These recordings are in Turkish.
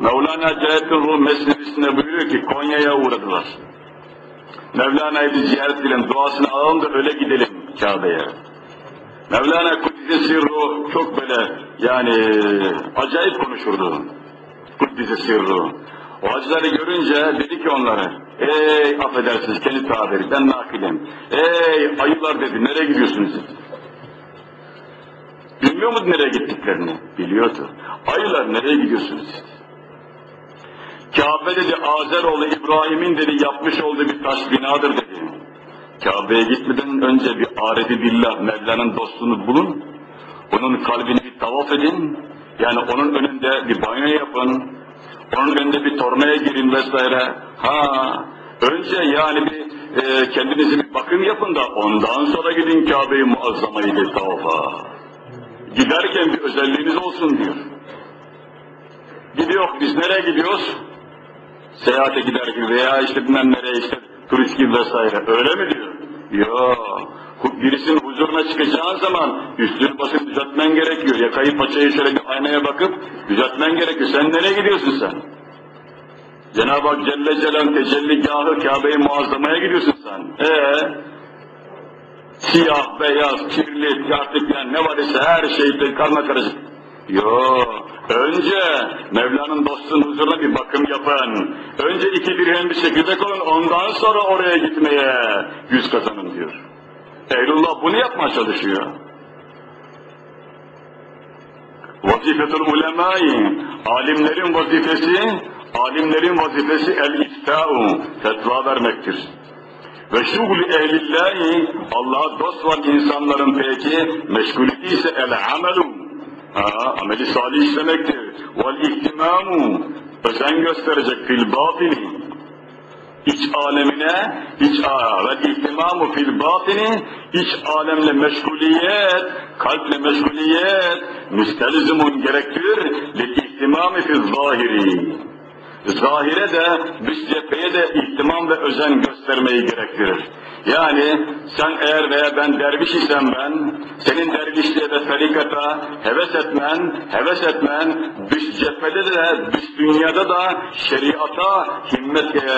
Mevlana Celalettin Rum Mesnevisinde buyuruyor ki Konya'ya uğradılar. Mevlana'yı bir ziyaret edelim, duasını alalım da öyle gidelim Kabe'ye. Mevlana Kuddise Sirru çok böyle yani acayip konuşurdu. Kuddise Sirru. O hacıları görünce dedi ki onlara, ey affedersiniz kendi tabiri, ben nakilim. Ey ayılar dedi, nereye gidiyorsunuz dedi. Bilmiyor muydu nereye gittiklerini? Biliyordu. Ayılar nereye gidiyorsunuz dedi. Kabe dedi Azeroğlu İbrahim'in dedi yapmış olduğu bir taş binadır dedi. Kabe'ye gitmeden önce bir aredi billah Mevla'nın dostunu bulun. Onun kalbini bir tavaf edin. Yani onun önünde bir banyo yapın. Onun önünde bir tornaya girin vesaire. Ha, önce yani bir e, kendinizi bir bakım yapın da ondan sonra gidin Kabe'yi muazzamayı bir tavafa. Giderken bir özelliğiniz olsun diyor. Gidiyor, biz nereye gidiyoruz? Seyahate giderken veya işte bilmem nereye işte turist gibi vesaire. Öyle mi diyor? Yo. Birisinin huzuruna çıkacağın zaman üstünü basıp düzeltmen gerekiyor. Yakayı paçayı şöyle bir aynaya bakıp düzeltmen gerekiyor. Sen nereye gidiyorsun sen? Cenab-ı Hak Celle Celal tecelligahı Kabe-i Muazzama'ya gidiyorsun sen. Ee, siyah, beyaz, kirli, artık yani ne var ise her şeyde karma karışık. Yo, önce Mevla'nın dostunun huzuruna bir bakım yapın. Önce iki dirhem bir şekilde olun, ondan sonra oraya gitmeye yüz kazanın diyor. Eylullah bunu yapmaya çalışıyor. Vazifetul ulemai, alimlerin vazifesi, alimlerin vazifesi el-ifta'u, fetva vermektir. Ve şugul ehlillahi, Allah'a dost var insanların peki, meşguliyeti ise el-amelu, Ha, ameli salih işlemektir. Vel ihtimamu özen gösterecek fil batini. İç alemine, iç ve ihtimamu fil batini, iç alemle meşguliyet, kalple meşguliyet, müstelzimun gerektirir, lil ihtimami fil zahiri. Zahire de, dış cepheye de ihtimam ve özen göstermeyi gerektirir. Yani sen eğer veya ben derviş isem ben, senin dervişliğe ve tarikata heves etmen, heves etmen, dış cephede de, dış dünyada da şeriata himmet, e,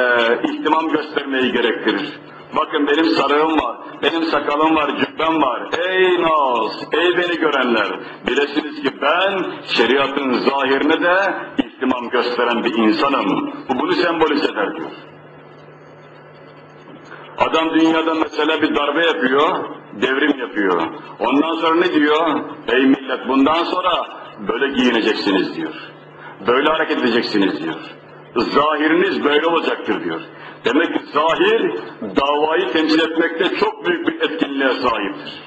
ihtimam göstermeyi gerektirir. Bakın benim sarığım var, benim sakalım var, cübbem var. Ey Naz, ey beni görenler, bilesiniz ki ben şeriatın zahirine de ihtimam gösteren bir insanım. Bu bunu sembolize eder diyor. Adam dünyada mesela bir darbe yapıyor, devrim yapıyor. Ondan sonra ne diyor? Ey millet bundan sonra böyle giyineceksiniz diyor. Böyle hareket edeceksiniz diyor. Zahiriniz böyle olacaktır diyor. Demek ki zahir davayı temsil etmekte çok büyük bir etkinliğe sahiptir.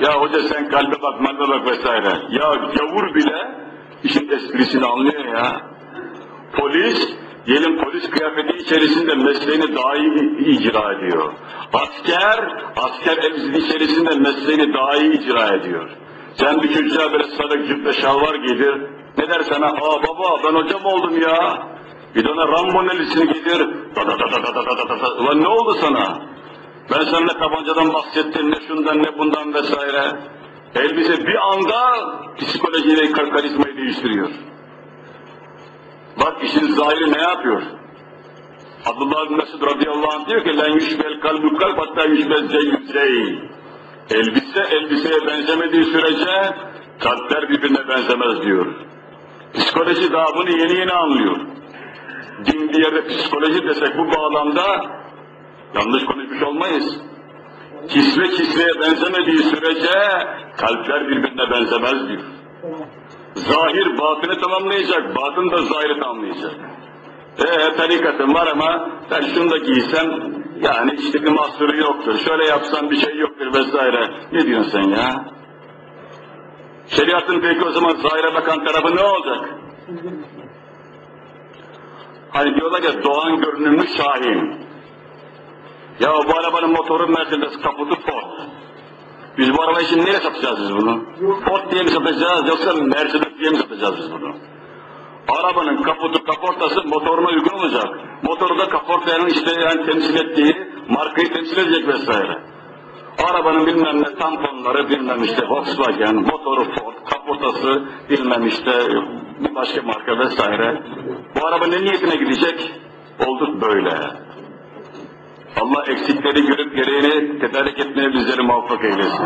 Ya hoca sen kalbe bak, malbe bak vesaire. Ya gavur bile işin esprisini anlıyor ya. Polis Diyelim polis kıyafeti içerisinde mesleğini daha iyi icra ediyor. Asker, asker elbisesi içerisinde mesleğini daha iyi icra ediyor. Sen bir çocuğa böyle sarık cübbe şalvar giydir. Ne der sana? Aa baba ben hocam oldum ya. Bir de ona Rambo'nun elbisini giydir. Da da da da da da da da da. Ulan ne oldu sana? Ben seninle tabancadan bahsettim, ne şundan ne bundan vesaire. Elbise bir anda psikolojiyle karizmayı değiştiriyor. Bak işin zahiri ne yapıyor? Abdullah bin Mesud radıyallahu anh diyor ki, لَنْ يُشْبَ الْقَلْبُ قَلْبَ hatta يُشْبَ الزَّيْ Elbise elbiseye benzemediği sürece kalpler birbirine benzemez diyor. Psikoloji daha bunu yeni yeni anlıyor. Din bir yerde psikoloji desek bu bağlamda yanlış konuşmuş olmayız. Kisve kisveye benzemediği sürece kalpler birbirine benzemez diyor. Zahir batını tamamlayacak, batın da zahiri tamamlayacak. Ee tarikatım var ama ben şunu da giysem yani işte bir mahsuru yoktur. Şöyle yapsam bir şey yoktur vesaire. Ne diyorsun sen ya? Şeriatın peki o zaman zahire bakan tarafı ne olacak? Hani diyorlar ya doğan görünümlü Şahin. Ya bu arabanın motoru Mercedes, kaputu Ford. Biz bu arabayı şimdi nereye satacağız biz bunu? Ford diye mi satacağız yoksa Mercedes diye mi satacağız biz bunu? Arabanın kaputu, kaportası motoruna uygun olacak. Motoru da kaportanın işte yani temsil ettiği markayı temsil edecek vesaire. Arabanın bilmem ne tamponları bilmem işte Volkswagen, motoru Ford, kaportası bilmem işte bir başka marka vesaire. Bu araba ne niyetine gidecek? Olduk böyle. Allah eksikleri görüp gereğini tedarik etmeye bizleri muvaffak eylesin.